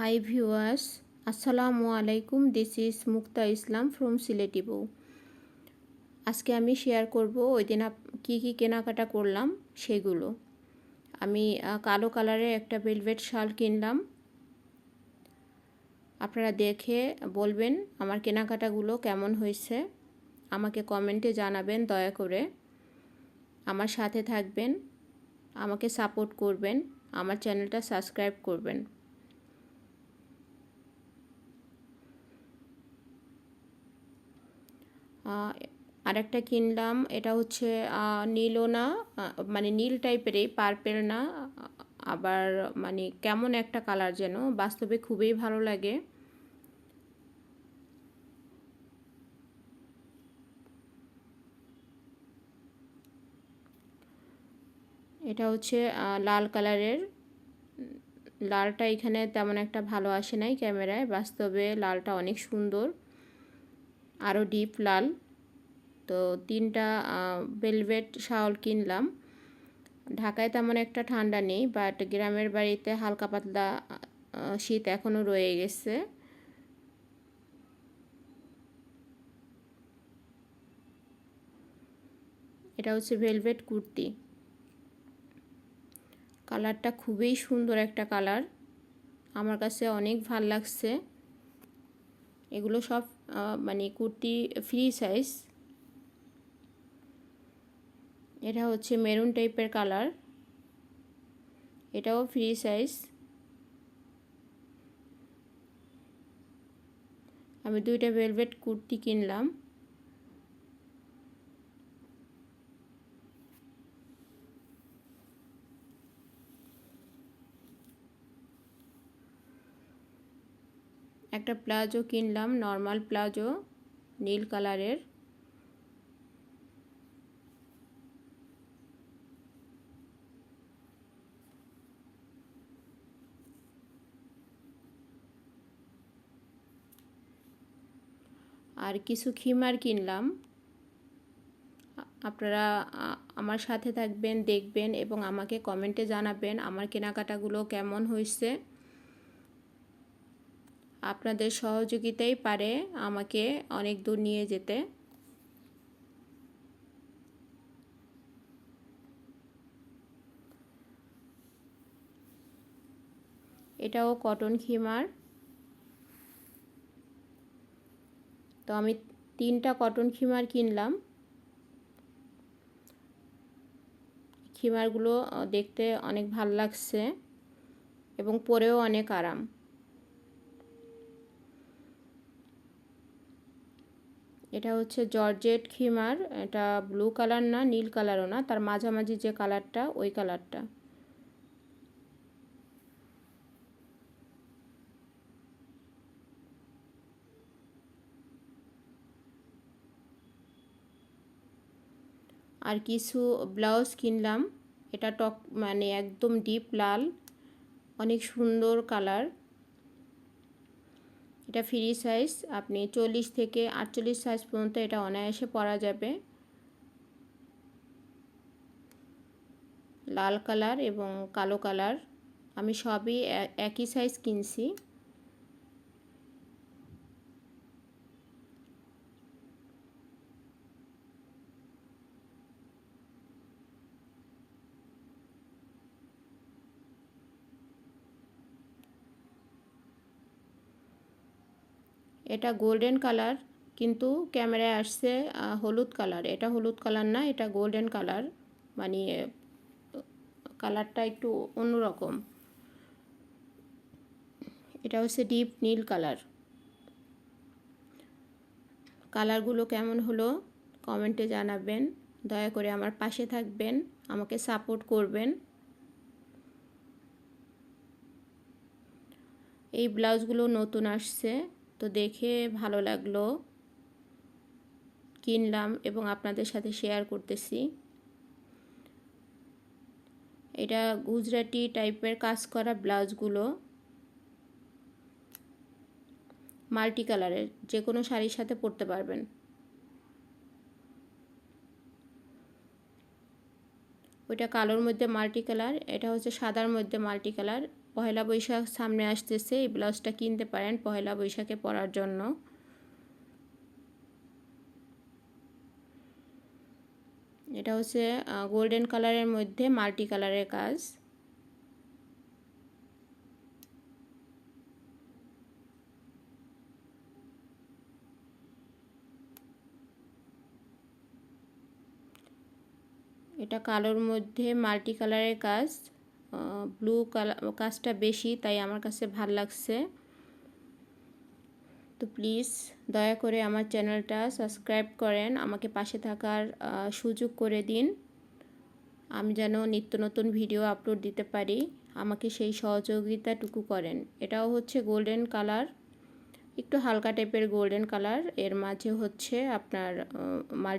High viewers আসসালামু আলাইকুম this is Mukta Islam from Sylheti বউ আজকে আমি শেয়ার করব ওই দিন কী কী কেনাকাটা করলাম সেগুলো। আমি কালো কালারের একটা ভেলভেট শাল কিনলাম। আপনারা দেখে বলবেন আমার কেনাকাটাগুলো কেমন হয়েছে। আমাকে কমেন্টে জানাবেন দয়া করে। আমার সাথে থাকবেন, আমাকে সাপোর্ট করবেন, আমার চ্যানেলটা সাবস্ক্রাইব করবেন। আরেকটা কিনলাম, এটা হচ্ছে নীলও না মানে নীল টাইপেরই পার্পেল না, আবার মানে কেমন একটা কালার যেন, বাস্তবে খুবই ভালো লাগে। এটা হচ্ছে লাল কালারের। লালটা এখানে তেমন একটা ভালো আসে নাই ক্যামেরায়, বাস্তবে লালটা অনেক সুন্দর। আরও ডিপ লাল। তো তিনটা ভেলভেট শাওল কিনলাম। ঢাকায় তেমন একটা ঠান্ডা নেই বাট গ্রামের বাড়িতে হালকা পাতলা শীত এখনও রয়ে গেছে। এটা হচ্ছে ভেলভেট কুর্তি। কালারটা খুবই সুন্দর একটা কালার। আমার কাছে অনেক ভালো লাগছে। এগুলো সব মানে কুর্তি ফ্রি সাইজ এটা হচ্ছে মেরুন টাইপের কালার এটাও ফ্রি সাইজ আমি দুইটা ভেলভেট কুর্তি কিনলাম। একটা প্লাজো কিনলাম নর্মাল প্লাজো, নীল কালারের। আর কিছু খিমার কিনলাম। আপনারা আমার সাথে থাকবেন, দেখবেন এবং আমাকে কমেন্টে জানাবেন আমার কেনাকাটাগুলো কেমন হয়েছে। আপনাদের সহযোগিতাই পারে আমাকে অনেক দূর নিয়ে যেতে। এটাও কটন খিমার। তো আমি তিনটা কটন খিমার কিনলাম। খিমারগুলো দেখতে অনেক ভালো লাগছে এবং পরেও অনেক আরাম। এটা হচ্ছে জর্জেট খিমার, এটা ব্লু কালার না, নীল কালারও না, তার মাঝামাঝি যে কালারটা ওই কালারটা আর কিছু ব্লাউজ কিনলাম, এটা টক মানে একদম ডিপ লাল, অনেক সুন্দর কালার এটা ফ্রি সাইজ আপনি চল্লিশ থেকে আটচল্লিশ সাইজ পর্যন্ত এটা অনায়াসে পরা যাবে। লাল কালার এবং কালো কালার আমি সবই একই সাইজ কিনছি। এটা গোল্ডেন কালার কিন্তু ক্যামেরায় আসছে হলুদ কালার এটা হলুদ কালার না, এটা গোল্ডেন কালার মানে কালারটা একটু অন্যরকম। এটা হচ্ছে ডিপ নীল কালার কালারগুলো কেমন হলো কমেন্টে জানাবেন। দয়া করে আমার পাশে থাকবেন, আমাকে সাপোর্ট করবেন। এই ব্লাউজগুলো নতুন আসছে। তো দেখে ভালো লাগল। কিনলাম এবং আপনাদের সাথে শেয়ার করতেছি। এটা গুজরাটি টাইপের কাজ করা ব্লাউজগুলো মাল্টি কালারের যে কোনো শাড়ির সাথে পরতে পারবেন। ওইটা কালোর মধ্যে মাল্টি কালার এটা হচ্ছে সাদার মধ্যে মাল্টি কালার পহেলা বৈশাখ সামনে আসতেছে, এই ব্লাউজটা কিনতে পারেন পহেলা বৈশাখে পরার জন্য। এটা হচ্ছে গোল্ডেন কালারের মধ্যে মাল্টি কালারের কাজ। এটা কালোর মধ্যে মাল্টি কালারের কাজ। ব্লু কালার কাজটা বেশি, তাই আমার কাছে ভালো লাগছে। তো প্লিজ দয়া করে আমার চ্যানেলটা সাবস্ক্রাইব করেন, আমাকে পাশে থাকার সুযোগ করে দিন। আমি যেন নিত্য নতুন ভিডিও আপলোড দিতে পারি, আমাকে সেই সহযোগিতাটুকু করেন। এটাও হচ্ছে গোল্ডেন কালার, একটু হালকা টাইপের গোল্ডেন কালার, এর মাঝে হচ্ছে আপনার